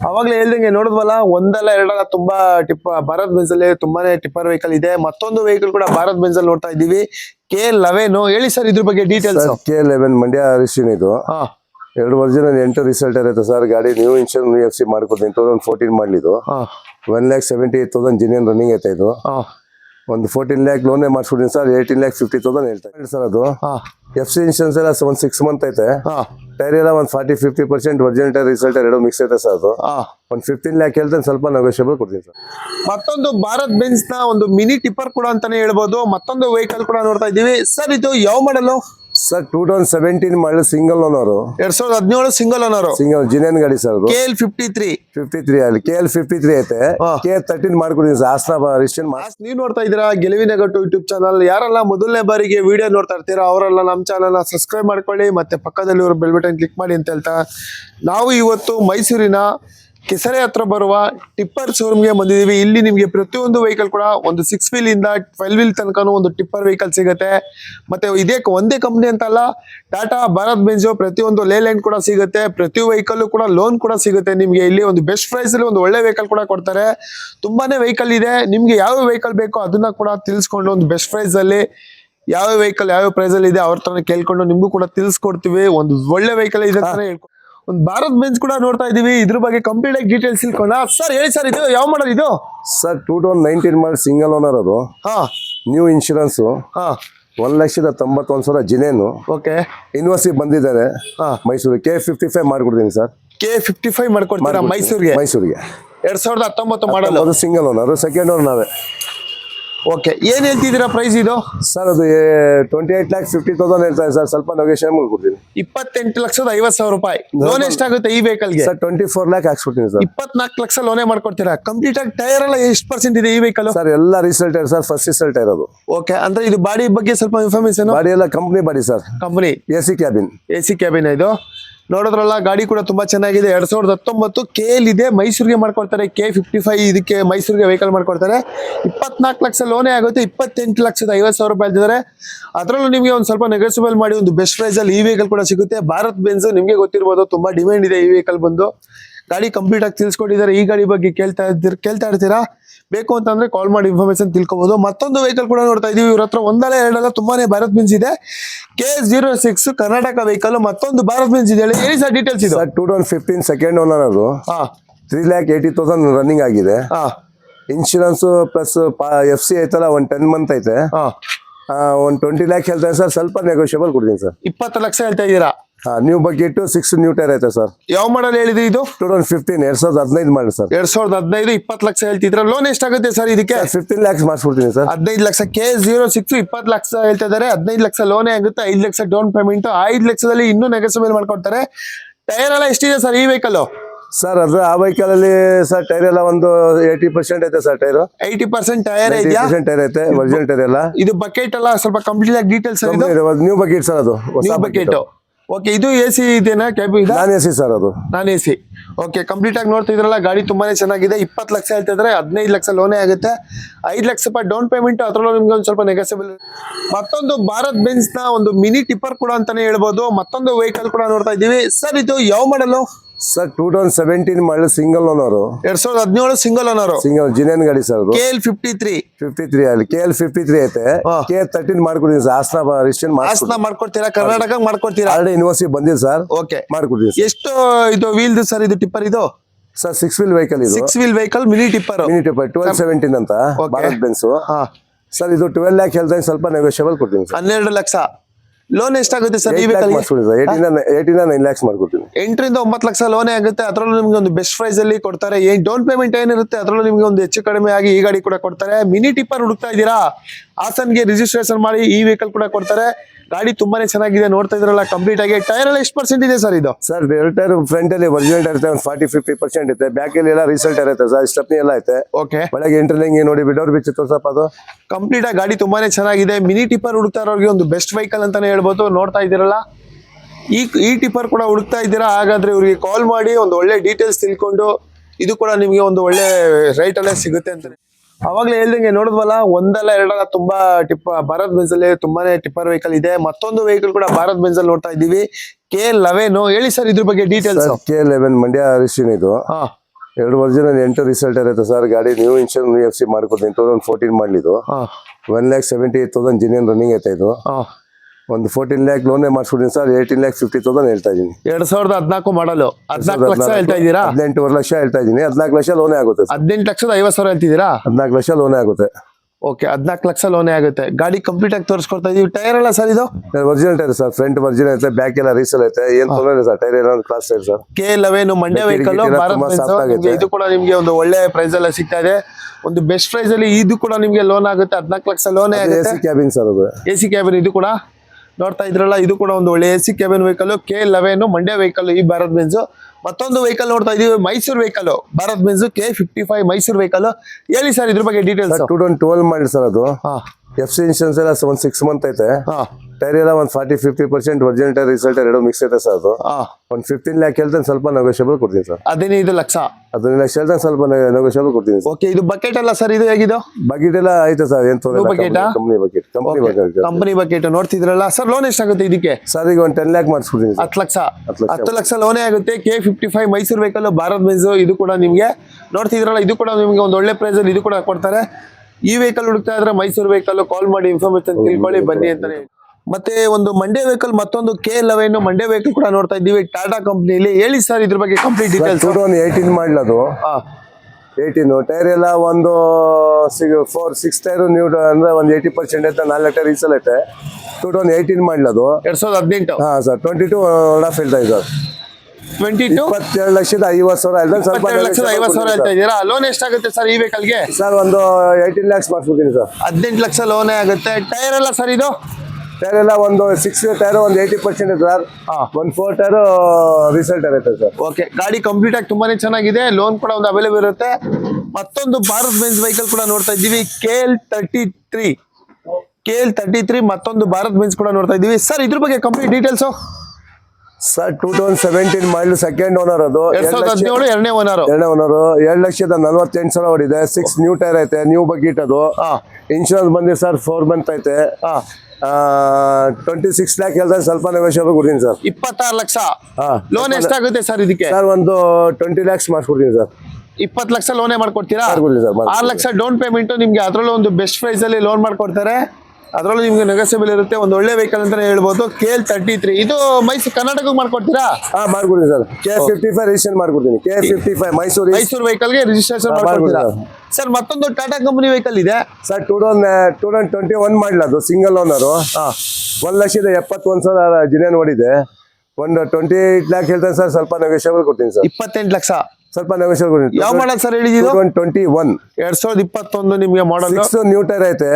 ಅವಾಗ್ಲೇ ಹೇಳ್ದಂಗೆ ನೋಡಿದ್ವಲ್ಲ ಒಂದಲ್ಲ ಎರಡಲ್ಲ ತುಂಬಾ ಟಿಪ್ಪ ಭಾರತ್ ಬೆನ್ಸ್ ಅಲ್ಲಿ ತುಂಬಾನೇ ಟಿಪ್ಪರ್ ವೆಹಿಕಲ್ ಇದೆ. ಮತ್ತೊಂದು ವೆಹಿಕಲ್ ಕೂಡ ಭಾರತ್ ಬೆನ್ಸ್ ಅಲ್ಲಿ ನೋಡ್ತಾ ಇದೀವಿ ಕೆ ಲೆವೆನ್ ಹೇಳಿ ಸರ್ ಇದ್ರ ಬಗ್ಗೆ ಡೀಟೇಲ್ಸ್ ಕೆ ಲೆವೆನ್ ಮಂಡ್ಯ ರಿಸ್ಟಿನ್ ಇದು. ಎರಡು ಒರಿಜಿನಲ್ ಎಂಟು ರಿಸಲ್ಟ್ ಇರುತ್ತೆ ಸರ್. ಗಾಡಿ new insurance new F C ಮಾಡ್ಕೊಡ್ತೀನಿ. ಟೂ ತೌಸಂಡ್ ಫೋರ್ಟೀನ್ ಮಾಡಲಿದ್ದು ಹಾ. One lakh seventy eight thousand genuine running ಐತೆ ಇದು. ಒಂದು ಫೋರ್ಟೀನ್ ಲ್ಯಾಕ್ ಲೋನೇ ಮಾಡಿಸ್ಕೊಡ್ತೀನಿ sir. Eighteen lakh fifty thousand ಹೇಳ್ತಾರೆ ಸರ್ ಅದು. ಎಫ್ ಸಿ ಇನ್ಶೂರೆನ್ಸ್ ಎಲ್ಲ ಒಂದು ಸಿಕ್ಸ್ ಮಂತ್ ಐತೆ. ಹಾ. ಟೈರ್ ಎಲ್ಲ ಒಂದು forty fifty percent original tyre result ಎರಡು ಮಿಕ್ಸ್ ಐತೆ ಸರ್ ಅದು. ಹಾ. ಒಂದು ಫಿಫ್ಟೀನ್ ಲ್ಯಾಕ್ ಹೇಳ್ತಾನೆ ಸ್ವಲ್ಪ ನೆಗೋಷಿಯಬಲ್ ಕೊಡ್ತೀನಿ ಸರ್ ಮತ್ತೊಂದು ಭಾರತ್ ಬೆನ್ಸ್ನ ಒಂದು ಮಿನಿ ಟಿಪ್ಪರ್ ಕೂಡ ಅಂತಾನೆ ಹೇಳ್ಬೋದು. ಮತ್ತೊಂದು ವೆಹಿಕಲ್ ಕೂಡ ನೋಡ್ತಾ ಇದೀವಿ ಸರ್ ಇದು ಯಾವ model sir two thousand seventeen model single owner ಎರಡ್ ಸಾವಿರದ ಹದಿನೇಳು ಸಿಂಗಲ್ ಓನರ್ ಸಿಂಗಲ್ ಜಿನೇನ್ ಗಾಡಿ sir K L fifty three fifty three ಅಲ್ಲಿ ಕೆ ಎಲ್ ಫಿಫ್ಟಿ ತ್ರೀ ಐತೆ. ಕೆ ಎಲ್ ತರ್ಟೀನ್ ಮಾಡ್ಕೊಡ್ತೀನಿ ಸರ್ ಹಾಸನ ರಿಜಿಸ್ಟ್ರೇಷನ್ ನೀವು ನೋಡ್ತಾ ಇದ್ದೀರಾ ಗೆಲುವಿನ ಗಟ್ಟು ಯೂಟ್ಯೂಬ್ ಚಾನಲ್ ಯಾರೆಲ್ಲ ಮೊದಲನೇ ಬಾರಿಗೆ ವಿಡಿಯೋ ನೋಡ್ತಾ ಇರ್ತೀರಾ ಅವರೆಲ್ಲ ನಮ್ಮ ಚಾನಲ್ನ ಸಬ್ಸ್ಕ್ರೈಬ್ ಮಾಡ್ಕೊಳ್ಳಿ. ಮತ್ತೆ ಪಕ್ಕದಲ್ಲಿ ಇವರು ಬೆಲ್ ಬಟನ್ ಕ್ಲಿಕ್ ಮಾಡಿ ಅಂತ ಹೇಳ್ತಾ ನಾವು ಇವತ್ತು ಮೈಸೂರಿನ ಕೆಸರೆ ಹತ್ರ ಬರುವ ಟಿಪ್ಪರ್ ಶೋರೂಮ್ಗೆ ಬಂದಿದ್ದೀವಿ. ಇಲ್ಲಿ ನಿಮಗೆ ಪ್ರತಿಯೊಂದು ವೆಹಿಕಲ್ ಕೂಡ ಒಂದು ಸಿಕ್ಸ್ ವೀಲ್ ಇಂದ ಟ್ವೆಲ್ ವೀಲ್ ತನಕನೂ ಒಂದು ಟಿಪ್ಪರ್ ವೆಹಿಕಲ್ ಸಿಗುತ್ತೆ. ಮತ್ತೆ ಇದೇ ಒಂದೇ ಕಂಪ್ನಿ ಅಂತಲ್ಲ ಟಾಟಾ ಭಾರತ್ ಬೆಂಜು ಪ್ರತಿಯೊಂದು ಲೇಲ್ಯಾಂಡ್ ಕೂಡ ಸಿಗುತ್ತೆ. ಪ್ರತಿ ವೆಹಿಕಲ್ ಕೂಡ ಲೋನ್ ಕೂಡ ಸಿಗುತ್ತೆ ನಿಮಗೆ. ಇಲ್ಲಿ ಒಂದು ಬೆಸ್ಟ್ ಪ್ರೈಸ್ ಅಲ್ಲಿ ಒಂದು ಒಳ್ಳೆ ವೆಹಿಕಲ್ ಕೂಡ ಕೊಡ್ತಾರೆ. ತುಂಬಾನೇ ವೆಹಿಕಲ್ ಇದೆ. ನಿಮ್ಗೆ ಯಾವ ವೆಹಿಕಲ್ ಬೇಕೋ ಅದನ್ನ ಕೂಡ ತಿಳಿಸ್ಕೊಂಡು ಒಂದು ಬೆಸ್ಟ್ ಪ್ರೈಸ್ ಅಲ್ಲಿ ಯಾವ ವೆಹಿಕಲ್ ಯಾವ ಪ್ರೈಸ್ ಅಲ್ಲಿ ಇದೆ ಅವ್ರ ತರ ಕೇಳ್ಕೊಂಡು ನಿಮ್ಗೂ ಕೂಡ ತಿಳಿಸ್ಕೊಡ್ತೀವಿ. ಒಂದು ಒಳ್ಳೆ ವೆಹಿಕಲ್ ಇದೆ ಅಂತಾನೆ ಹೇಳ್ಕೊ ಒಂದು ಭಾರತ್ ಬೆಂಚ್ ಕೂಡ ನೋಡ್ತಾ ಇದೀವಿ ಇದ್ರ ಬಗ್ಗೆ ಕಂಪ್ಲೀಟ್ ಆಗಿ ಡೀಟೇಲ್ಸ್ ಸರ್ ಹೇಳಿ ಸರ್ ಇದು ಯಾವ ಮಾಡಲ್ ಇದು? Sir two thousand nineteen model single owner ಅದು. ಹಾ. ನ್ಯೂ ಇನ್ಶೂರೆನ್ಸು ಹಾ. ಒಂದು ಲಕ್ಷದ ತೊಂಬತ್ತೊಂದು ಸಾವಿರ ಜಿನೇನು ಓಕೆ. ಯೂನಿವರ್ಸಿಟಿ ಬಂದಿದ್ದಾರೆ. ಹಾ. ಮೈಸೂರು ಕೆ ಫಿಫ್ಟಿ ಫೈವ್ ಮಾಡ್ಕೊಡ್ತೀನಿ ಸರ್ ಕೆ ಫಿಫ್ಟಿ ಫೈವ್ ಮಾಡ್ಕೊಡ್ತೀರಾ ಮೈಸೂರಿಗೆ? ಮೈಸೂರಿಗೆ. ಎರಡ್ ಸಾವಿರದ ಹತ್ತೊಂಬತ್ತು ಮಾಡಲ್ ಅದು ಸಿಂಗಲ್ ಓನರ್ ಸೆಕೆಂಡ್ ಓನರ್ ನಾವೇ. ಓಕೆ ಏನ್ ಹೇಳ್ತಿದ್ದೀರಾ ಪ್ರೈಸ್ ಇದು? ಸರ್ ಅದು twenty eight lakh fifty thousand ಹೇಳ್ತಾರೆ ಸರ್ ಸ್ವಲ್ಪ ನೊಗೇಶನ್ ಮಾಡ್ಕೊಡ್ತೀನಿ ಇಪ್ಪತ್ತೆಂಟು ಲಕ್ಷದ ಐವತ್ತು ಸಾವಿರ ರೂಪಾಯಿ. ಲೋನ್ ಎಷ್ಟಾಗುತ್ತೆ ಈ ವೆಹಿಕಲ್ಗೆ ಸರ್ ಟ್ವೆಂಟಿ ಫೋರ್ ಲ್ಯಾಕ್ ಹಾಕ್ಸ್ಬಿಡ್ತೀನಿ ಸರ್ ಇಪ್ಪತ್ನಾಲ್ಕು ಲಕ್ಷ ಲೋನೆ ಮಾಡ್ಕೊಡ್ತೀರಾ? ಕಂಪ್ಲೀಟ್ ಆಗಿ ಟೈರ್ ಎಲ್ಲ ಎಷ್ಟು ಪರ್ಸೆಂಟ್ ಇದೆ ಈ ವೆಹಿಕಲ್ ಸರ್ ಎಲ್ಲ ರಿಸಲ್ಟ್ ಸರ್ ಫಸ್ಟ್ ರಿಸಲ್ಟ್ ಇರೋದು ಓಕೆ ಅಂದ್ರೆ ಇದು ಬಾಡಿ ಬಗ್ಗೆ ಸ್ವಲ್ಪ ಇನ್ಫಾರ್ಮೇಶನ್ ಬಾಡಿ ಎಲ್ಲ company body sir company A C cabin A C cabin ಇದು? ನೋಡಿದ್ರಲ್ಲ ಗಾಡಿ ಕೂಡ ತುಂಬಾ ಚೆನ್ನಾಗಿದೆ. ಎರಡ್ ಸಾವಿರದ ಹತ್ತೊಂಬತ್ತು ಕೆ ಇದೆ. ಮೈಸೂರಿಗೆ ಮಾಡ್ಕೊಡ್ತಾರೆ. ಕೆ ಫಿಫ್ಟಿ ಫೈವ್ ಇದಕ್ಕೆ ಮೈಸೂರಿಗೆ ವೆಹಿಕಲ್ ಮಾಡ್ಕೊಡ್ತಾರೆ. ಇಪ್ಪತ್ನಾಲ್ಕು ಲಕ್ಷ ಲೋನೇ ಆಗುತ್ತೆ. ಇಪ್ಪತ್ತೆಂಟು ಲಕ್ಷದ ಐವತ್ತು ಸಾವಿರ ರೂಪಾಯಿ ಇದ್ದಾರೆ ಅದರಲ್ಲೂ ನಿಮಗೆ ಒಂದು ಸ್ವಲ್ಪ ನೆಗೆಸಿಬಲ್ ಮಾಡಿ ಒಂದು ಬೆಸ್ಟ್ ಪ್ರೈಸ್ ಅಲ್ಲಿ ಈ ವೆಹಿಕಲ್ ಕೂಡ ಸಿಗುತ್ತೆ. ಭಾರತ್ ಬೆನ್ಸ್ ನಿಮಗೆ ಗೊತ್ತಿರ್ಬೋದು, ತುಂಬಾ ಡಿಮ್ಯಾಂಡ್ ಇದೆ ಈ ವೆಹಿಕಲ್ ಬಂದು. ಗಾಡಿ ಕಂಪ್ಲೀಟ್ ಆಗಿ ತಿಳಿಸ್ಕೊಟ್ಟಿದ್ದಾರೆ. ಈ ಗಾಡಿ ಬಗ್ಗೆ ಕೇಳ್ತಾ ಇದ್ದೀರ ಕೇಳ್ತಾ ಇರ್ತೀರಾ? ಬೇಕು ಅಂತಂದ್ರೆ ಕಾಲ್ ಮಾಡಿ ಇನ್ಫಾರ್ಮೇಶನ್ ತಿಳ್ಕೊಬಹುದು ಮತ್ತೊಂದು ವೆಹಿಕಲ್ ಕೂಡ ನೋಡ್ತಾ ಇದೀವಿ. ಇವ್ರ ಹತ್ರ ಒಂದಲ್ಲ ಎರಡಲ್ಲ ತುಂಬಾನೇ ಭಾರತ್ ಮಿನ್ಸ್ ಇದೆ. K zero six Karnataka vehicle ಮತ್ತೊಂದು ಭಾರತ್ ಮಿನ್ಸ್ ಇದೆ ಹೇಳಿ. ಸರ್ ಡೀಟೇಲ್ಸ್ ಇದೆ? Two thousand fifteen second owner ಅದು. ಹಾ. Three lakh eighty thousand running ಆಗಿದೆ. Insurance insurance plus F C ಐತಲ್ಲ ಒಂದು ಟೆನ್ ಮಂತ್ ಐತೆ. ಹಾ. ಒಂದು ಟ್ವೆಂಟಿ ಲ್ಯಾಕ್ ಹೇಳ್ತಾರೆ ಸರ್. ಸ್ವಲ್ಪ ನೆಗೋಷಿಯಬಲ್ ಕೊಡ್ತೀನಿ ಸರ್. ಇಪ್ಪತ್ತು ಲಕ್ಷ ಹೇಳ್ತಾ ಇದ್ದೀರಾ? New bucket six new tyre ಐತೆ ಸರ್ ಯಾವ ಮಾಡಲ್ ಹೇಳಿದ್ರಿ ಇದು? ಟೂ ತೌಸಂಡ್ ಫಿಫ್ಟೀನ್ ಎರಡ್ ಸಾವಿರದ ಹದಿನೈದು ಮಾಡಿ ಸರ್ ಎರಡ್ ಸಾವಿರದ ಹದಿನೈದು ಇಪ್ಪತ್ತು ಲಕ್ಷ ಹೇಳ್ತಿದ್ರೆ. ಲೋನ್ ಎಷ್ಟಾಗುತ್ತೆ ಸರ್ ಇದಕ್ಕೆ? ಫಿಫ್ಟೀನ್ ಲ್ಯಾಕ್ಸ್ ಮಾಡಿಸ್ಬಿಡ್ತೀನಿ ಸರ್ ಹದಿನೈದು ಲಕ್ಷ ಕೆ ಜೀರೋ ಸಿಕ್ಸ್ ಇಪ್ಪತ್ತು ಲಕ್ಷ ಹೇಳ್ತಾ ಇದಾರೆ. ಹದಿನೈದು ಲಕ್ಷ ಲೋನೇ ಆಗುತ್ತೆ ಐದು ಲಕ್ಷ ಡೌನ್ ಪೇಮೆಂಟ್ ಐದು ಲಕ್ಷದಲ್ಲಿ ಇನ್ನೂ ನೆಗೆಸಬಲ್ ಮಾಡ್ಕೊಡ್ತಾರೆ. ಟೈರ್ ಎಲ್ಲ ಎಷ್ಟಿದೆ ಸರ್ ಈ ವೆಹಿಕಲ್ ಸರ್ ಅದು ಆ ವೆಹಿಕಲ್ ಅಲ್ಲಿ ಸರ್ ಟೈರ್ ಎಲ್ಲ ಒಂದು ಏಯ್ಟಿ ಪರ್ಸೆಂಟ್ ಐತೆ sir tyre eighty percent tyre tyre ಐತೆ ಒರಿಜಿನಲ್ ಟೈರ್ ಎಲ್ಲ. ಇದು ಬಕೆಟ್ ಎಲ್ಲ ಸ್ವಲ್ಪ ಕಂಪ್ಲೀಟ್ ಆಗಿ ಡೀಟೇಲ್ಸ್ ಇದು ನ್ಯೂ ಬಕೆಟ್ ಸರ್ ಅದು ನ್ಯೂ ಬಕೆಟ್ ಓಕೆ ಇದು ಎ ಸಿ ಇದೆನಾ ಕ್ಯಾಬ್ ಇದೆ? ನಾನ್ ಎ ಸಿ ಸರ್ ಅದು. Non A C okay complete ಆಗಿ ನೋಡ್ತಾ ಇದ್ರಲ್ಲ ಗಾಡಿ ತುಂಬಾನೇ ಚೆನ್ನಾಗಿದೆ. ಇಪ್ಪತ್ತು ಲಕ್ಷ ಹೇಳ್ತಿದ್ರೆ ಹದಿನೈದು ಲಕ್ಷ ಲೋನೇ ಆಗುತ್ತೆ. ಐದು ಲಕ್ಷ ರೂಪಾಯಿ ಡೌನ್ ಪೇಮೆಂಟ್ ಅದರಲ್ಲೂ ನಿಮ್ಗೆ ಒಂದು ಸ್ವಲ್ಪ ನೆಗೆಸಬಲ್ ಮತ್ತೊಂದು ಭಾರತ್ ಬೆನ್ಸ್ನ ಒಂದು ಮಿನಿ ಟಿಪ್ಪರ್ ಕೂಡ ಅಂತಾನೆ ಹೇಳ್ಬೋದು. ಮತ್ತೊಂದು ವೆಹಿಕಲ್ ಕೂಡ ನೋಡ್ತಾ ಇದ್ದೀವಿ. ಸರ್ ಇದು ಯಾವ model sir two thousand seventeen model single owner ಎರಡ್ ಸಾವಿರದ ಹದಿನೇಳು ಸಿಂಗಲ್ ಓನರ್ ಸಿಂಗಲ್ ಜಿನೇನ್ ಗಾಡಿ sir KL K L fifty three fifty three ಅಲ್ಲಿ ಕೆ ಎಲ್ ಫಿಫ್ಟಿ ತ್ರೀ ಐತೆ. ಹಾ. ಕೆ ತರ್ಟೀನ್ ಮಾಡ್ಕೊಡ್ತೀನಿ ಸರ್ ಹಾಸನ ರಿಜಿಸ್ಟ್ರೇಷನ್ ಹಾಸನ ಮಾಡ್ಕೊಡ್ತೀರಾ? ಕರ್ನಾಟಕ ಮಾಡ್ಕೊಡ್ತೀರಾ? ಆಲ್ರೆಡಿ ಯೂನಿವರ್ಸಿಟಿ ಬಂದಿದೆ ಸರ್ ಓಕೆ ಮಾಡ್ಕೊಡ್ತೀನಿ ಸರ್ ಎಷ್ಟು ಇದು ವೀಲ್ ಸರ್ ಇದು ಟಿಪ್ಪರ್ ಇದು? ಸರ್ ಸಿಕ್ಸ್ ವೀಲ್ ವೆಹಿಕಲ್ ಇದು. Six wheel vehicle mini tipper minute twelve seventeen ಅಂತ. Okay. ಭಾರತ್ ಬೆನ್ಸು ಹಾ. ಸರ್ ಇದು ಟ್ವೆಲ್ ಲ್ಯಾಕ್ ಹೇಳ್ತಾ ಸ್ವಲ್ಪ ನೆಗೋಷಿಯಬಲ್ ಕೊಡ್ತೀನಿ ಸರ್ ಹನ್ನೆರಡು ಲಕ್ಷ. ಲೋನ್ ಎಷ್ಟಾಗುತ್ತೆ ಸರ್ ಈ ವೆಹಿಕಲ್ ಏಯ್ಟೀನ ನೈನ್ ಲ್ಯಾಕ್ಸ್ ಮಾಡ್ಕೊಡ್ತೀನಿ. ಎಂಟರಿಂದ ಒಂಬತ್ತು ಲಕ್ಷ ಲೋನ್ ಆಗುತ್ತೆ. ಅದರಲ್ಲೂ ನಿಮ್ಗೆ ಒಂದು ಬೆಸ್ಟ್ ಪ್ರೈಸ್ ಅಲ್ಲಿ ಕೊಡ್ತಾರೆ. ಏನ್ ಡೌನ್ ಪೇಮೆಂಟ್ ಏನಿರುತ್ತೆ ಅದರಲ್ಲೂ ನಿಮ್ಗೆ ಒಂದು ಹೆಚ್ಚು ಕಡಿಮೆ ಆಗಿ ಈ ಗಾಡಿ ಕೂಡ ಕೊಡ್ತಾರೆ. ಮಿನಿ ಟಿಪ್ಪರ್ ಹುಡುಕ್ತಾ ಇದ್ದೀರಾ? ಹಾಸನ್ಗೆ ರಿಜಿಸ್ಟ್ರೇಷನ್ ಮಾಡಿ ಈ ವೆಹಿಕಲ್ ಕೂಡ ಕೊಡ್ತಾರೆ. ಗಾಡಿ ತುಂಬಾನೇ ಚೆನ್ನಾಗಿದೆ. ನೋಡ್ತಾ ಇದ್ರಲ್ಲ ಕಂಪ್ಲೀಟ್ ಆಗಿ. ಟೈರ್ ಎಲ್ಲ ಎಷ್ಟು ಪರ್ಸೆಂಟ್ ಇದೆ ಸರ್ ಇದು? ಸರ್ ಎರಡು ಟೈರ್ ಫ್ರಂಟ್ ಅಲ್ಲಿ ಒರಿಜಿನಲ್ ಟೈರ್ ಇರುತ್ತೆ ಒಂದು ಫಾರ್ಟಿ ಫಿಫ್ಟಿ ಪರ್ಸೆಂಟ್ ಇದೆ. ಬ್ಯಾಕ್ ಅಲ್ಲಿ ಎಲ್ಲ ರಿಸಲ್ಟ್ ಇರುತ್ತೆ ಸರ್. ಸ್ಟೆಪ್ನಿ ಎಲ್ಲ ಐತೆ. ಓಕೆ ಒಳಗೆ ಇಂಟರ್ಲಿಂಗ್ ನೋಡಿ ಬಿಡೋರ್ ಬಿಚ್ಚು ತೋರ್ಸಪ್ಪ ಅದು. ಕಂಪ್ಲೀಟ್ ಆಗಿ ಗಾಡಿ ತುಂಬಾನೇ ಚೆನ್ನಾಗಿದೆ. ಮಿನಿ ಟಿಪ್ಪರ್ ಹುಡುಕ್ತಾ ಇರೋರಿಗೆ ಒಂದು ಬೆಸ್ಟ್ ವೆಹಿಕಲ್ ಅಂತಾನೆ ಹೇಳ್ಬೋದು ನೋಡ್ತಾ ಇದ್ದೀರಲ್ಲ? ಈ ಈ ಟಿಪ್ಪರ್ ಕೂಡ ಹುಡುಕ್ತಾ ಇದ್ದೀರಾ? ಹಾಗಾದ್ರೆ ಇವ್ರಿಗೆ ಕಾಲ್ ಮಾಡಿ ಒಂದು ಒಳ್ಳೆ ಡೀಟೇಲ್ಸ್ ತಿಳ್ಕೊಂಡು ಇದು ಕೂಡ ನಿಮಗೆ ಒಂದು ಒಳ್ಳೆ ರೈಟ್ ಅಲ್ಲೇ ಸಿಗುತ್ತೆ ಅಂತ ಅವಾಗ್ಲೇ ಹೇಳ್ದಂಗೆ ನೋಡಿದ್ವಲ್ಲ ಒಂದಲ್ಲ ಎರಡಲ್ಲ ತುಂಬಾ ಟಿಪ್ಪ ಭಾರತ್ ಬೆನ್ಸ್ ಅಲ್ಲಿ ತುಂಬಾನೇ ಟಿಪ್ಪರ್ ವೆಹಿಕಲ್ ಇದೆ. ಮತ್ತೊಂದು ವೆಹಿಕಲ್ ಕೂಡ ಭಾರತ್ ಬೆನ್ಸ್ ಅಲ್ಲಿ ನೋಡ್ತಾ ಇದ್ದೀವಿ. ಕೆ ಲೆವೆನ್ ಹೇಳಿ ಸರ್ ಇದ್ರ ಬಗ್ಗೆ details K eleven Mandya registration ಇದು. ಎರಡು ಒರಿಜಿನಲ್ ಎಂಟು ರಿಸಲ್ಟ್ ಇರುತ್ತೆ ಸರ್ ಗಾಡಿ new insurance new F C ಮಾಡ್ಕೊಡ್ತೀನಿ. ಟೂ ತೌಸಂಡ್ ಫೋರ್ಟೀನ್ ಮಾಡಲಿದ್ದು one lakh seventy eight thousand genuine running ಐತೆ ಇದು. ಒಂದು ಫೋರ್ಟೀನ್ ಲ್ಯಾಕ್ ಲೋನೇ ಮಾಡಿಸ್ಕೊಡ್ತೀನಿ sir eighteen lakh fifty thousand ಹೇಳ್ತಾ ಇದ್ದೀನಿ. ಎರಡ್ ಸಾವಿರದ ಹದಿನಾಲ್ಕು ಮಾಡಲು ಹದ್ನಾಲ್ಕು ಲಕ್ಷ ಹೇಳ್ತಾ ಇದ್ದೀರಾ? ಹದಿನೆಂಟೂವರೆ ಲಕ್ಷ ಹೇಳ್ತಾ ಇದ್ದೀನಿ. ಹದಿನಾಲ್ಕು ಲಕ್ಷ ಲೋನೇ ಆಗುತ್ತೆ ಹದಿನೆಂಟು ಲಕ್ಷದ ಐವತ್ತು ಸಾವಿರ ಹೇಳ್ತಿದ್ದೀರಾ? ಹದಿನಾಲ್ಕು ಲಕ್ಷ ಲೋನೇ ಆಗುತ್ತೆ. ಓಕೆ ಹದ್ನಾಲ್ಕು ಲಕ್ಷ ಲೋನೇ ಆಗುತ್ತೆ. ಗಾಡಿ ಕಂಪ್ಲೀಟ್ ಆಗಿ ತೋರಿಸ್ಕೊಡ್ತಾ ಇದೀವಿ. ಟೈರ್ ಎಲ್ಲ ಸರ್ ಇದು? Original tyre sir front original ಐತೆ ಬ್ಯಾಕ್ ಎಲ್ಲ ರೀಸಲ್ ಐತೆ. ಏನ್ ತೊಂದರೆ ಸರ್ ಟೈರ್ ಎಲ್ಲ class tyre sir K eleven Mandya vehicle Bharat ಇದು ಕೂಡ ನಿಮಗೆ ಒಂದು ಒಳ್ಳೆ ಪ್ರೈಸ್ ಎಲ್ಲ ಸಿಗ್ತಾ ಇದೆ. ಒಂದು ಬೆಸ್ಟ್ ಪ್ರೈಸ್ ಅಲ್ಲಿ ಇದು ಕೂಡ ನಿಮಗೆ ಲೋನ್ ಆಗುತ್ತೆ. ಹದ್ನಾಲ್ಕು ಲಕ್ಷ ಲೋನೇ ಎ ಆಗುತ್ತೆ. ಸಿ ಕ್ಯಾಬಿನ್ ಸರ್ ಅದು. ಎ ಸಿ ಕ್ಯಾಬಿನ್ ಇದು ಕೂಡ? ನೋಡ್ತಾ ಇದ್ರಲ್ಲ ಇದು ಕೂಡ ಒಂದು ಒಳ್ಳೆ A C cabin vehicle K eleven Mandya vehicle ಈ ಭಾರತ್ ಬೆನ್ಸ್ ಮತ್ತೊಂದು ವೆಹಿಕಲ್ ನೋಡ್ತಾ ಇದೀವಿ Mysuru vehicle Bharat Benz K fifty five Mysuru vehicle ಹೇಳಿ ಸರ್ ಇದ್ರ ಬಗ್ಗೆ ಡೀಟೇಲ್ಸ್ ಟೂ ತೌಸಂಡ್ ಟ್ವೆಲ್ ಮಾಡಿ ಸರ್ ಅದು. ಹಾ. ಎಫ್ ಸಿ ಇನ್ಶೂರೆನ್ಸ್ ಎಲ್ಲ ಒಂದು ಸಿಕ್ಸ್ ಮಂತ್ ಐತೆ. ಹಾ. ಟೈರ್ ಎಲ್ಲ ಒಂದು forty fifty percent original tyre result ಎರಡು ಮಿಕ್ಸ್ ಐತೆ ಸರ್ ಅದು. ಹಾ. ಒಂದು ಫಿಫ್ಟೀನ್ ಲ್ಯಾಕ್ ಹೇಳ್ತಾನೆ ಸ್ವಲ್ಪ ನೆಗೋಷಿಯಬಲ್ ಕೊಡ್ತೀನಿ ಸರ್ ಹದಿನೈದು ಲಕ್ಷ. ಹದಿನೈದು ಲಕ್ಷ ಹೇಳ್ತಾನೆ ಸ್ವಲ್ಪ ನೆಗೋಷಿಯಬಲ್ ಕೊಡ್ತೀನಿ ಓಕೆ ಇದು ಬಕೆಟ್ ಅಲ್ಲ ಸರ್ ಇದು ಹೇಗಿದು ಬಕೆಟ್ ಎಲ್ಲ ಐತೆ ಸರ್ ಏನ್ ಆ? Company bucket company bucket company bucket ನೋಡ್ತಿದ್ರಲ್ಲ. Sir loan ಎಷ್ಟಾಗುತ್ತೆ ಇದಕ್ಕೆ? ಸರ್ ಈಗ ಒಂದು ಟೆನ್ ಲ್ಯಾಕ್ ಮಾಡಿಸ್ಕೊಡ್ತೀನಿ ಹತ್ತು ಲಕ್ಷ. ಹತ್ತು ಲಕ್ಷ. ಲೋನೇ ಆಗುತ್ತೆ. K fifty five Mysuru vehicle Bharat Benz ಇದು ಕೂಡ ನಿಮಗೆ ನೋಡ್ತಿದ್ರಲ್ಲ ಇದು ಕೂಡ ನಿಮಗೆ ಒಂದು ಒಳ್ಳೆ ಪ್ರೈಸ್ ಅಲ್ಲಿ ಇದು ಕೂಡ ಕೊಡ್ತಾರೆ. ಈ ವೆಹಿಕಲ್ ಹುಡುಕ್ತಾ ಇದ್ರೆ ಮೈಸೂರು ವೆಹಿಕಲ್ ಕಾಲ್ ಮಾಡಿ ಇನ್ಫಾರ್ಮೇಶನ್ ತಿಳ್ಕೊಳ್ಳಿ ಬನ್ನಿ ಅಂತಾನೆ. ಮತ್ತೆ ಒಂದು ಮಂಡ್ಯ ವೆಹಿಕಲ್ ಮತ್ತೊಂದು ಕೆ ಲೆವೆನ್ ಮಂಡ್ಯ ವೆಹಿಕಲ್ ಕೂಡ ನೋಡ್ತಾ ಇದ್ದೀವಿ. ಟಾಟಾ ಕಂಪ್ನಿಲಿ ಹೇಳಿ ಸರ್ ಇದ್ರ ಬಗ್ಗೆ complete details two thousand eighteen ಮಾಡ್ಲದು eighteen tyre ಎಲ್ಲ ಒಂದು ಫೋರ್ ಸಿಕ್ಸ್ ಟೈರ್ ನ್ಯೂ ಅಂದ್ರೆ ಒಂದು ಏಯ್ಟಿ ಪರ್ಸೆಂಟ್ ಐತೆ ನಾಲ್ಕು ಟೈರ್ ಈಸಲ್ ಐತೆ. ಟೂ ತೌಸಂಡ್ ಏಯ್ಟೀನ್ ಮಾಡ್ಲದು ಎರಡ್ ಸಾವಿರದ ಹದಿನೆಂಟು. ಹಾಂ ಸರ್ ಟ್ವೆಂಟಿ ಟು ಆಫ್ ಹೇಳ್ತಾ ಇದ್ದಾರೆ. ಟ್ವೆಂಟಿ ಟು ಇಪ್ಪತ್ತೆರಡು ಲಕ್ಷದ ಐವತ್ತು ಸಾವಿರ ಹೇಳ್ತಾರೆ ಸ್ವಲ್ಪ ಇಪ್ಪತ್ತೆರಡು ಲಕ್ಷದ ಐವತ್ತು ಸಾವಿರ ಹೇಳ್ತಾ ಇದ್ದೀರಾ? ಲೋನ್ ಎಷ್ಟಾಗುತ್ತೆ ಸರ್ ಈ ವೆಹಿಕಲ್ಗೆ ಸರ್ ಒಂದು ಏಯ್ಟೀನ್ ಲ್ಯಾಕ್ಸ್ ಮಾಡಿಸ್ಬಿಡ್ತೀನಿ ಸರ್. ಹದಿನೆಂಟು ಲಕ್ಷ ಲೋನೇ ಆಗುತ್ತೆ. ಟೈರ್ ಎಲ್ಲ ಸರ್ ಇದು? ಟೈರ್ ಎಲ್ಲ ಒಂದು ಸಿಕ್ಸ್ ಟೈರ್ ಒಂದು ಏಯ್ಟಿ ಪರ್ಸೆಂಟ್ ಇದೆ ಸರ್. ಒಂದು ಫೋರ್ ಟೈರ್ ರಿಸಲ್ಟ್ ಇರುತ್ತೆ ಸರ್. ಓಕೆ ಗಾಡಿ ಕಂಪ್ಲೀಟ್ ಆಗಿ ತುಂಬಾನೇ ಚೆನ್ನಾಗಿದೆ. ಲೋನ್ ಕೂಡ ಒಂದು ಅವೈಲೇಬಲ್ ಇರುತ್ತೆ. ಮತ್ತೊಂದು ಭಾರತ್ ಬೆಂಜ್ ವೆಹಿಕಲ್ ಕೂಡ ನೋಡ್ತಾ ಇದ್ದೀವಿ. K L thirty three K L thirty three ಮತ್ತೊಂದು ಭಾರತ್ ಬೆಂಜ್ ಕೂಡ ನೋಡ್ತಾ ಇದ್ದೀವಿ. ಸರ್ ಇದ್ರ ಬಗ್ಗೆ complete details sir two thousand seventeen model second owner ಅದು. ಎರಡ್ ಸಾವಿರದ ಹದಿನೇಳು ಎರಡನೇ ಓನರ್ ಎರಡನೇ ಓನರ್ ಎರಡು ಲಕ್ಷದ ನಲ್ವತ್ತೆಂಟು ಸಾವಿರ ಓಡಿದೆ. ಸಿಕ್ಸ್ ನ್ಯೂ ಟೈರ್ ಐತೆ ನ್ಯೂ ಬಕೆಟ್ ಅದು ಇನ್ಶೂರೆನ್ಸ್ ಬಂದಿದೆ ಸರ್ ಫೋರ್ ಮಂತ್ ಐತೆ. ಟ್ವೆಂಟಿ ಸಿಕ್ಸ್ ಲ್ಯಾಕ್ ಹೇಳ್ತಾರೆ ಸ್ವಲ್ಪ ನೆಗೋಷಿಯಬಲ್ ಕೊಡ್ತೀನಿ ಸರ್ ಇಪ್ಪತ್ತಾರು ಲಕ್ಷ. ಲೋನ್ ಎಷ್ಟಾಗುತ್ತೆ ಸರ್ ಇದಕ್ಕೆ? ಸರ್ ಒಂದು ಟ್ವೆಂಟಿ ಲ್ಯಾಕ್ಸ್ ಮಾಡಿಸ್ಕೊಡ್ತೀನಿ ಸರ್ ಇಪ್ಪತ್ತು ಲಕ್ಷ ಲೋನೇ ಮಾಡ್ಕೊಡ್ತೀರಾ? ಮಾಡ್ಕೊಡ್ತೀನಿ ಸರ್ ಮಾಡ್ಕೊಡ್ತೀನಿ. ಆರು ಲಕ್ಷ ಡೌನ್ ಪೇಮೆಂಟ್ ನಿಮ್ಗೆ ಅದರಲ್ಲೂ ಒಂದು ಬೆಸ್ಟ್ ಪ್ರೈಸ್ ಅಲ್ಲಿ ಲೋನ್ ಮಾಡ್ಕೊಡ್ತಾರೆ. ಅದರಲ್ಲೂ ನಿಮ್ಗೆ ನೆಗೋಸಿಯಬಲ್ ಇರುತ್ತೆ ಒಂದು ಒಳ್ಳೆ ವೆಹಿಕಲ್ ಅಂತಾನೆ ಹೇಳ್ಬೋದು. ಕೆ ಎಲ್ ತರ್ಟಿ ತ್ರೀ ಇದು ಮೈಸೂರು ಕರ್ನಾಟಕಕ್ಕೆ ಮಾಡ್ಕೊಡ್ತೀರಾ? ಹಾ ಮಾಡ್ಕೊಡ್ತೀನಿ sir. K fifty five registration ಮಾಡ್ಕೊಡ್ತೀನಿ K fifty five Mysuru Mysuru ವೆಹಿಕಲ್ಗೆ registration ಮಾಡ್ಕೊಡ್ತೀರಾ. ಸರ್. ಮತ್ತೊಂದು ಟಾಟಾ ಕಂಪನಿ ವೆಹಿಕಲ್ ಇದೆ. Sir two thousand two thousand twenty one model ಅದು ಸಿಂಗಲ್ ಓನರು ಒಂದು ಲಕ್ಷದ ಎಪ್ಪತ್ತೊಂದು ಸಾವಿರ ಜಿನೇನ್ ನೋಡಿದೆ ಒಂದು ಟ್ವೆಂಟಿ ಏಟ್ ಲ್ಯಾಕ್ ಹೇಳ್ತಾನೆ ಸರ್ ಸ್ವಲ್ಪ ನೆಗೋಷಿಯಬಲ್ ಕೊಡ್ತೀನಿ ಸರ್. ಇಪ್ಪತ್ತೆಂಟು ಲಕ್ಷ? ಸ್ವಲ್ಪ ನೆಗೋಷಿಯಬಲ್ ಕೊಡ್ತೀನಿ. ಯಾವ ಮಾಡಲ್ ಸರ್ ಹೇಳಿದ್ದು ಟ್ವೆಂಟಿ ಒನ್ ಎರಡ್ ಸಾವಿರದ ಇಪ್ಪತ್ತೊಂದು ನಿಮಗೆ ಮಾಡಲ್ ನ್ಯೂ ಟೈರ್ ಐತೆ.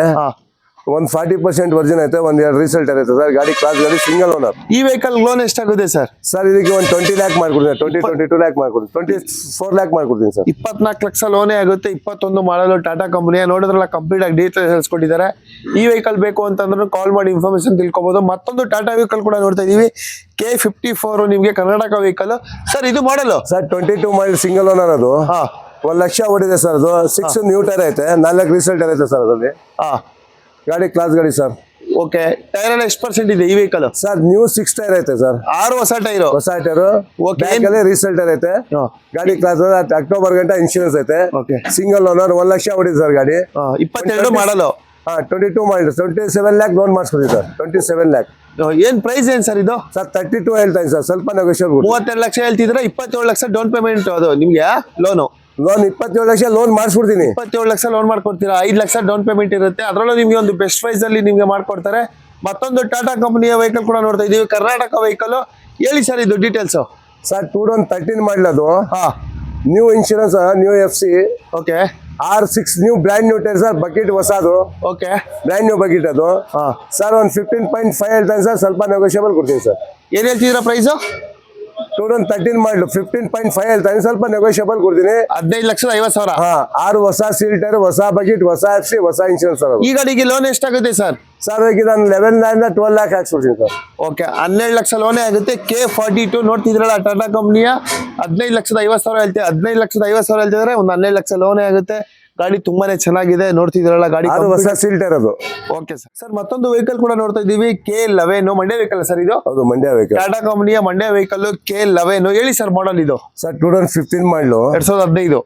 ಒಂದು ಫಾರ್ಟಿ ಪರ್ಸೆಂಟ್ ವರ್ಜನ್ ಐತೆ ಒಂದ್ ಎರಡು ರಿಸಲ್ಟ್ ಐತೆ. ಸರ್ ಗಾಡಿ ಕ್ಲಾಸ್ ಗಾಡಿ ಸಿಂಗಲ್ ಓನರ್ ಈ ವೆಹಿಕಲ್ ಲೋನ್ ಎಷ್ಟಾಗುತ್ತೆ ಸರ್? ಸರ್ ಇದಕ್ಕೆ ಒಂದು ಟ್ವೆಂಟಿ ಲ್ಯಾಕ್ ಮಾಡ್ಕೊಡ್ತೀನಿ. ಟ್ವೆಂಟಿ ಟ್ವೆಂಟಿ ಟೂ ಲ್ಯಾಕ್ ಮಾಡ್ಕೊಡ್ತೀನಿ. ಟ್ವೆಂಟಿ ಫೋರ್ ಲ್ಯಾಕ್ ಮಾಡ್ಕೊಡ್ತೀನಿ ಸರ್. ಇಪ್ಪತ್ನಾಲ್ಕು ಲಕ್ಷ ಲೋನೇ ಆಗುತ್ತೆ. ಇಪ್ಪತ್ತೊಂದು ಮಾಡಲು ಟಾಟಾ ಕಂಪನಿಯ ನೋಡಿದ್ರಲ್ಲ ಕಂಪ್ಲೀಟ್ ಆಗಿ ಡೀಟೇಲ್ಸ್ ಹೇಳ್ಸ್ಕೊಟ್ಟಿದ್ದಾರೆ. ಈ ವೆಹಿಕಲ್ ಬೇಕು ಅಂತಂದ್ರೆ ಕಾಲ್ ಮಾಡಿ ಇನ್ಫಾರ್ಮೇಶನ್ ತಿಳ್ಕೊಬಹುದು ಮತ್ತೊಂದು ಟಾಟಾ ವೆಹಿಕಲ್ ಕೂಡ ನೋಡ್ತಾ ಇದೀವಿ. ಕೆ ಫಿಫ್ಟಿ ಫೋರ್ ನಿಮ್ಗೆ ಕರ್ನಾಟಕ ವೆಹಿಕಲ್ ಸರ್ ಇದು model sir twenty two mile single owner ಅದು. ಒಂದ್ ಒಂದು ಲಕ್ಷ ಓಡಿದೆ ಸರ್ ಅದು. ಸಿಕ್ಸ್ ನ್ಯೂ ಟೈರ್ ಐತೆ. ನಾಲ್ಕು ರಿಸಲ್ಟ್ ಐತೆ ಸರ್ ಅದರಲ್ಲಿ. ಹಾ. ಗಾಡಿ ಕ್ಲಾಸ್ ಗಾಡಿ ಸರ್ ಓಕೆ ಟೈರ್ ಎಲ್ಲ ಎಷ್ಟು ಪರ್ಸೆಂಟ್ ಇದೆ ಈ vehicle sir new six tyre ಐತೆ ಸರ್ ಆರು ಹೊಸ ಟೈರ್ ಹೊಸ ಟೈರ್ ಓಕೆ ಬ್ಯಾಕಲ್ಲಿ ರಿಸಲ್ಟ್ ಐತೆ. ಗಾಡಿ ಕ್ಲಾಸ್ ಅಕ್ಟೋಬರ್ ಗಂಟ ಇನ್ಶೂರೆನ್ಸ್ ಐತೆ. ಸಿಂಗಲ್ ಓನರ್ ಒಂದ್ ಲಕ್ಷ ಹೊಡಿದೆ ಸರ್ ಗಾಡಿ. ಇಪ್ಪತ್ತೆರಡು ಮಾಡಲು ಹಾ ಟ್ವೆಂಟಿ ಟೂ ಮಾಡಿ ಟ್ವೆಂಟಿ ಸೆವೆನ್ ಲ್ಯಾಕ್ ಲೋನ್ ಮಾಡಿಸ್ಕೊಡಿ ಸರ್ ಟ್ವೆಂಟಿ ಸೆವೆನ್ ಲ್ಯಾಕ್ ಏನ್ ಪ್ರೈಸ್ ಏನ್ ಸರ್ ಇದು? ಸರ್ ತರ್ಟಿ ಟೂ ಹೇಳ್ತಾ ಸರ್ ಸ್ವಲ್ಪ ನೆಗೋಷಿಯಬಲ್ ಮೂವತ್ತೆರಡು ಲಕ್ಷ ಹೇಳ್ತಿದ್ರೆ ಇಪ್ಪತ್ತೇಳು ಲಕ್ಷ ಡೌನ್ ಪೇಮೆಂಟ್ ಅದು ನಿಮ್ಗೆ ಲೋನು ಲೋನ್ ಇಪ್ಪತ್ತೇಳು ಲಕ್ಷ ಲೋನ್ ಮಾಡಿಸ್ಬಿಡ್ತೀನಿ. ಇಪ್ಪತ್ತೇಳು ಲಕ್ಷ ಲೋನ್ ಮಾಡ್ಕೊಡ್ತೀರಾ? ಐದು ಲಕ್ಷ ಡೌನ್ ಪೇಮೆಂಟ್ ಇರುತ್ತೆ. ಅದರಲ್ಲೂ ನಿಮಗೆ ಒಂದು ಬೆಸ್ಟ್ ಪ್ರೈಸ್ ಅಲ್ಲಿ ನಿಮಗೆ ಮಾಡ್ಕೊಡ್ತಾರೆ. ಮತ್ತೊಂದು ಟಾಟಾ ಕಂಪನಿಯ ವೆಹಿಕಲ್ ಕೂಡ ನೋಡ್ತಾ ಇದೀವಿ. ಕರ್ನಾಟಕ ವೆಹಿಕಲ್ ಹೇಳಿ ಸರ್ ಇದು details sir two thousand thirteen ಮಾಡಲದು ಹಾ. New insurance new F C okay R six new brand new tyre sir bucket ಹೊಸದು. ಓಕೆ ಬ್ರ್ಯಾಂಡ್ ನ್ಯೂ ಬಕೆಟ್ ಅದು. ಹಾ. ಸರ್ ಒಂದು ಫಿಫ್ಟೀನ್ ಪಾಯಿಂಟ್ ಫೈವ್ ಹೇಳ್ತಾನೆ ಸರ್ ಸ್ವಲ್ಪ ನೆಗೋಷಿಯಬಲ್ ಕೊಡ್ತೀನಿ ಸರ್ ಏನು ಹೇಳ್ತಿದ್ರ price two thousand thirteen model fifteen point five ಹೇಳ್ತಾನೆ ಸ್ವಲ್ಪ ನೆಗೋಷಿಯಬಲ್ ಕೊಡ್ತೀನಿ. ಹದಿನೈದು ಲಕ್ಷದ ಐವತ್ತು ಸಾವಿರ? ಹಾ ಆರು ಹೊಸ ಸೀಲ್ ಟೈರ್ ಹೊಸ ಬಕೆಟ್ ಹೊಸ ಎಫ್ ಹೊಸ ಇನ್ಶೂರೆನ್ಸ್ ಸರ್ ಈ ಗಾಡಿಗೆ ಲೋನ್ ಎಷ್ಟಾಗುತ್ತೆ ಸರ್? ಸರ್ ಈಗ ನಾನು ಲೆವೆನ್ ಲ್ಯಾಂಡ್ ಟ್ವೆಲ್ ಲ್ಯಾಕ್ ಹಾಕ್ಸ್ಬಿಡ್ತೀನಿ ಸರ್. ಓಕೆ ಹನ್ನೆರಡು ಲಕ್ಷ ಲೋನೇ ಆಗುತ್ತೆ. ಕೆ ಫಾರ್ಟಿ ಟು ನೋಡ್ತಿದ್ರಲ್ಲ ಟಾಟಾ ಕಂಪ್ನಿಯ ಹದಿನೈದು ಲಕ್ಷದ ಐವತ್ತು ಸಾವಿರ ಹೇಳ್ತೀವಿ ಹದಿನೈದು ಲಕ್ಷದ ಐವತ್ತು ಸಾವಿರ ಹೇಳ್ತಿದ್ರೆ ಒಂದು ಹನ್ನೆರಡು ಲಕ್ಷ ಲೋನೇ ಆಗುತ್ತೆ. ಗಾಡಿ ತುಂಬಾನೇ ಚೆನ್ನಾಗಿದೆ ನೋಡ್ತಿದ್ರಲ್ಲ ಗಾಡಿ ಅದು ಹೊಸ ಸಿಲ್ಟರ್ ಅದು. ಓಕೆ ಸರ್ ಸರ್ ಮತ್ತೊಂದು ವೆಹಿಕಲ್ ಕೂಡ ನೋಡ್ತಾ ಇದೀವಿ K eleven Mandya vehicle sir ಇದು? ಹೌದು ಮಂಡ್ಯ ವೆಹಿಕಲ್ ಟಾಟಾ ಕಂಪನಿಯ ಮಂಡ್ಯ ವೆಹಿಕಲ್ ಕೆ ಲೆವೆನ್ ಹೇಳಿ ಸರ್ ಮಾಡಲ್ ಇದು. ಸರ್ ಟೂ ತೌಸಂಡ್ ಫಿಫ್ಟೀನ್ ಮಾಡಲು ಎರಡ್ ಸಾವಿರದ ಹದಿನೈದು.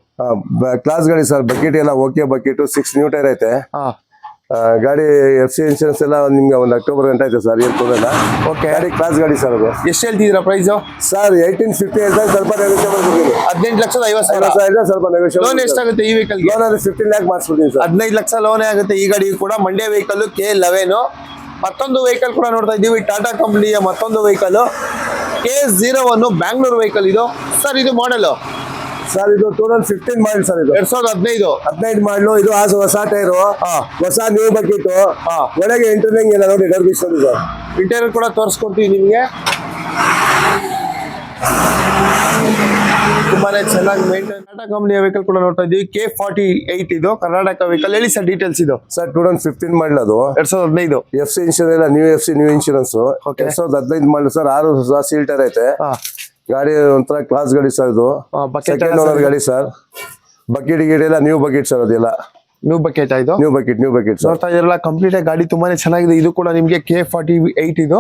ಕ್ಲಾಸ್ ಗಾಡಿ ಸರ್ ಬಕೆಟ್ ಎಲ್ಲ okay bucket six new tyre ಐತೆ. ಗಾಡಿ ಎಫ್ ಸಿ ಇನ್ಶೂರೆನ್ಸ್ ಎಲ್ಲ ನಿಮ್ಗೆ ಒಂದು ಅಕ್ಟೋಬರ್ ಗಂಟೆ ಆಯ್ತು ಸರ್ ಏನು ಓಕೆ ಗಾಡಿ ಕ್ಲಾಸ್ ಗಾಡಿ ಸರ್ ಅದು. ಎಷ್ಟು ಹೇಳ್ತಿದ್ದೀರಾ ಪ್ರೈಸು ಸರ್ ಏಯ್ಟೀನ್ ಫಿಫ್ಟಿ ಹೇಳ್ತಾರೆ ಸ್ವಲ್ಪ ನೆಗೋಷಿಯಬಲ್ ಹದಿನೆಂಟು ಲಕ್ಷದ ಐವತ್ತು ಸಾವಿರ. ಸ್ವಲ್ಪ ಲೋನ್ ಎಷ್ಟಾಗುತ್ತೆ ಈ ವೆಹಿಕಲ್ಗೆ ಲೋನ್ ಅದು ಫಿಫ್ಟೀನ್ ಲ್ಯಾಕ್ ಮಾಡಿಸ್ಬಿಡ್ತೀನಿ ಸರ್. ಹದಿನೈದು ಲಕ್ಷ ಲೋನ್ ಆಗುತ್ತೆ ಈ ಗಾಡಿ ಕೂಡ. ಮಂಡ್ಯ ವೆಹಿಕಲ್ ಕೆ ಲೆವೆನು ಮತ್ತೊಂದು ವೆಹಿಕಲ್ ಕೂಡ ನೋಡ್ತಾ ಇದ್ದೀವಿ. ಟಾಟಾ ಕಂಪನಿಯ ಮತ್ತೊಂದು vehicle K zero one Bangalore vehicle ಇದು. ಸರ್ ಇದು ಮಾಡಲ್ ಸರ್ ಇದು ಟೋಟಲ್ ಫಿಫ್ಟೀನ್ ಮಾಡಲ್ ಸರ್ ಇದು. ಎರಡ್ ಸಾವಿರದ ಹದಿನೈದು. ಹದಿನೈದು ಮಾಡಲು ಇದು ಆ ಹೊಸ ಟೈರು. ಹೊಸ ನ್ಯೂ ಬಕೆಟ್. ಒಳಗೆ ಇಂಟರ್ನಿಂಗ್ ಎಲ್ಲ ನೋಡಿ ಡರ್ಬಿಸ್ಕೊಂಡು ಸರ್ ಇಂಟೀರಿಯರ್ ಕೂಡ ತೋರಿಸ್ಕೊಡ್ತೀವಿ ನಿಮಗೆ. ತುಂಬಾನೇ ಚೆನ್ನಾಗಿ ಮೇಂಟೈನ್ ಟಾಟಾ ಕಂಪನಿಯ ವೆಹಿಕಲ್ ಕೂಡ ನೋಡ್ತಾ ಇದ್ದೀವಿ. ಕೆ ಫಾರ್ಟಿ ಏಟ್ ಇದು ಕರ್ನಾಟಕ ವೆಹಿಕಲ್ ಹೇಳಿ ಸರ್ ಡೀಟೇಲ್ಸ್ ಇದು? Sir two thousand fifteen model ಅದು. ಎರಡ್ ಸಾವಿರದ ಹದಿನೈದು. ಎಫ್ ಸಿ ಇನ್ಶೂರೆನ್ಸ್ ಎಲ್ಲ new F C new insurance. ಎರಡ್ ಸಾವಿರದ ಹದಿನೈದು ಮಾಡಲು ಸರ್ ಆರು ಸೀಲ್ಟರ್ ಐತೆ. ಗಾಡಿ ಒಂಥರ ಕ್ಲಾಸ್ ಗಾಡಿ ಸರ್ ಇದು. ಸೆಕೆಂಡ್ ಓನರ್ ಗಾಡಿ ಸರ್ ಬಕೆಟ್ ಗಿಡ ಎಲ್ಲ ನ್ಯೂ ಬಕೆಟ್ ಸರ್ ಅದೆಲ್ಲ. ನ್ಯೂ ಬಕೆಟ್ ಇದು? New bucket new bucket sir ನೋಡ್ತಾ ಇದ್ರಲ್ಲ ಕಂಪ್ಲೀಟ್ ಗಾಡಿ ತುಂಬಾನೇ ಚೆನ್ನಾಗಿದೆ. ಇದು ಕೂಡ ನಿಮಗೆ ಕೆ ಫಾರ್ಟಿ ಏಟ್ ಇದು.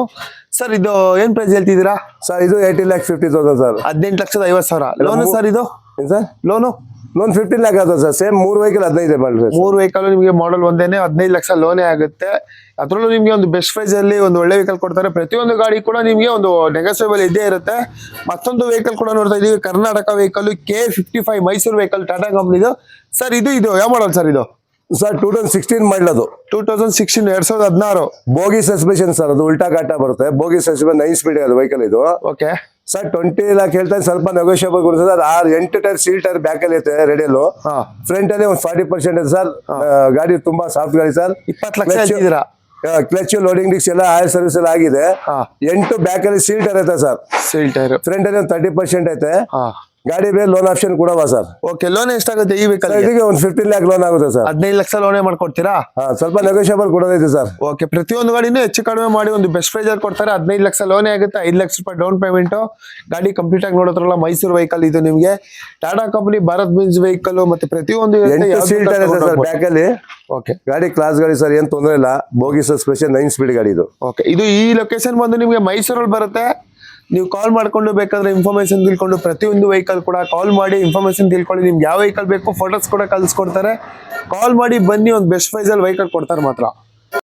ಸರ್ ಇದು ಏನ್ ಪ್ರೈಸ್ ಹೇಳ್ತಿದ್ದೀರಾ? ಸರ್ ಇದು eighty lakh fifty thousand sir ಹದಿನೆಂಟು ಲಕ್ಷದ ಐವತ್ತು ಸಾವಿರ. ಲೋನು ಸರ್ ಇದು? Sir loan loan fifteen lakh ಆಗ್ತದೆ ಸರ್ ಸೇಮ್ ಮೂರು ವೆಹಿಕಲ್ ಹದಿನೈದು ಮಾಡಲ್ ಮೂರು ವೆಹಿಕಲ್ ನಿಮಗೆ ಮಾಡಲ್ ಒಂದೇನೆ ಹದಿನೈದು ಲಕ್ಷ ಲೋನೇ ಆಗುತ್ತೆ. ಅದರಲ್ಲೂ ನಿಮಗೆ ಒಂದು ಬೆಸ್ಟ್ ಪ್ರೈಸ್ ಅಲ್ಲಿ ಒಂದು ಒಳ್ಳೆ ವೆಹಿಕಲ್ ಕೊಡ್ತಾರೆ. ಪ್ರತಿಯೊಂದು ಗಾಡಿ ಕೂಡ ನಿಮಗೆ ಒಂದು ನೆಗೋಸಿಯಬಲ್ ಇದ್ದೇ ಇರುತ್ತೆ. ಮತ್ತೊಂದು ವೆಹಿಕಲ್ ಕೂಡ ನೋಡ್ತಾ ಇದೀವಿ. Karnataka vehicle K fifty five Mysuru vehicle Tata ಕಂಪ್ನಿದು ಸರ್ ಇದು ಇದು ಯಾವ ಮಾಡಲ್ ಸರ್ ಇದು? Sir two thousand sixteen model ಅದು. ಟೂ ತೌಸಂಡ್ ಸಿಕ್ಸ್ಟೀನ್ ಎರಡ್ ಸಾವಿರದ ಹದಿನಾರು. ಬೋಗಿ ಸಸ್ಪೆಷನ್ ಸರ್ ಅದು ಉಲ್ಟಾ ಕಾಟ ಬರುತ್ತೆ. ಬೋಗಿ ಸಸ್ಪೆಷನ್ ನೈನ್ ಸ್ಪೀಡ್ ಅದು ವೆಹಿಕಲ್ ಇದು. ಓಕೆ ಸರ್ ಟ್ವೆಂಟಿ ಲ್ಯಾಕ್ ಹೇಳ್ತಾರೆ ಸ್ವಲ್ಪ ನೆಗೋಷಿಯಬಲ್ ಕೊಡ್ತಾರೆ ಸರ್. ಆರು ಎಂಟು ಟೈರ್ ಸೀಲ್ ಟೈರ್ ಬ್ಯಾಕ್ ಅಲ್ಲಿ ಐತೆ ರೆಡಿಯಲ್ಲು. ಫ್ರಂಟ್ ಅಲ್ಲಿ ಒಂದು ಫಾರ್ಟಿ ಪರ್ಸೆಂಟ್ ಇದೆ ಸರ್. ಗಾಡಿ ತುಂಬಾ ಸಾಫ್ಟ್ ಗಾಡಿ ಸರ್. ಇಪ್ಪತ್ತು ಲಕ್ಷ ಹೇಳ್ತಿದ್ದೀರಾ? ಕ್ಲಚ್ ಲೋಡಿಂಗ್ ಡಿಕ್ಸ್ ಎಲ್ಲ ಆಯರ್ ಸರ್ವಿಸ್ ಎಲ್ಲ ಆಗಿದೆ. ಎಂಟು ಬ್ಯಾಕಲ್ಲಿ ಸೀಲ್ ಟೈರ್ ಐತೆ ಸರ್. ಸೀಲ್ ಟೈರ್ ಫ್ರಂಟ್ ಅಲ್ಲಿ ಒಂದು ತರ್ಟಿ ಪರ್ಸೆಂಟ್ ಐತೆ. ಗಾಡಿ ಬೇರೆ ಲೋನ್ ಆಪ್ಷನ್ ಕೊಡವಾ ಸರ್ ಓಕೆ ಲೋನ್ ಎಷ್ಟಾಗುತ್ತೆ ಈ ವೆಹಿಕಲ್ ಇದಕ್ಕೆ ಒಂದು ಫಿಫ್ಟೀನ್ ಲ್ಯಾಕ್ ಲೋನ್ ಆಗುತ್ತೆ ಸರ್ ಹದಿನೈದು ಲಕ್ಷ ಲೋನೇ ಮಾಡ್ಕೊಡ್ತೀರಾ? ಹಾ ಸ್ವಲ್ಪ ನೆಗೋಷಿಯಬಲ್ ಕೊಡೋದೈತೆ ಸರ್ ಓಕೆ ಪ್ರತಿಯೊಂದು ಗಾಡಿನೂ ಹೆಚ್ಚು ಕಡಿಮೆ ಮಾಡಿ ಒಂದು ಬೆಸ್ಟ್ ಪ್ರೈಸ್ ಅಲ್ಲಿ ಕೊಡ್ತಾರೆ. ಹದಿನೈದು ಲಕ್ಷ ಲೋನೇ ಆಗುತ್ತೆ ಐದು ಲಕ್ಷ ರೂಪಾಯಿ ಡೌನ್ ಪೇಮೆಂಟ್ ಗಾಡಿ ಕಂಪ್ಲೀಟ್ ಆಗಿ ನೋಡೋದ್ರಲ್ಲ ಮೈಸೂರು ವೆಹಿಕಲ್ ಇದು ನಿಮಗೆ. Tata company Bharat Benz vehicle ಮತ್ತೆ ಪ್ರತಿಯೊಂದು ಸರ್ ಬ್ಯಾಕ್ ಅಲ್ಲಿ. ಓಕೆ ಗಾಡಿ ಕ್ಲಾಸ್ ಗಾಡಿ ಸರ್ ಏನ್ ತೊಂದರೆ ಇಲ್ಲ. ಬೋಗಿ ಸ್ಪೆಷಲ್ ನೈನ್ ಸ್ಪೀಡ್ ಗಾಡಿ ಇದು. ಓಕೆ ಇದು ಈ ಲೊಕೇಶನ್ ಬಂದು ನಿಮಗೆ ಮೈಸೂರಲ್ಲಿ ಬರುತ್ತೆ. ನೀವು ಕಾಲ್ ಮಾಡ್ಕೊಂಡು ಬೇಕಾದ್ರೆ ಇನ್ಫಾರ್ಮೇಶನ್ ತಿಳ್ಕೊಂಡು ಪ್ರತಿಯೊಂದು ವೆಹಿಕಲ್ ಕೂಡ ಕಾಲ್ ಮಾಡಿ ಇನ್ಫಾರ್ಮೇಶನ್ ತಿಳ್ಕೊಳ್ಳಿ. ನಿಮ್ಗೆ ಯಾವ ವೆಹಿಕಲ್ ಬೇಕು ಫೋಟೋಸ್ ಕೂಡ ಕಳಿಸ್ಕೊಡ್ತಾರೆ. ಕಾಲ್ ಮಾಡಿ ಬನ್ನಿ, ಒಂದು ಬೆಸ್ಟ್ ಪ್ರೈಸಲ್ಲಿ ವೆಹಿಕಲ್ ಕೊಡ್ತಾರೆ ಮಾತ್ರ.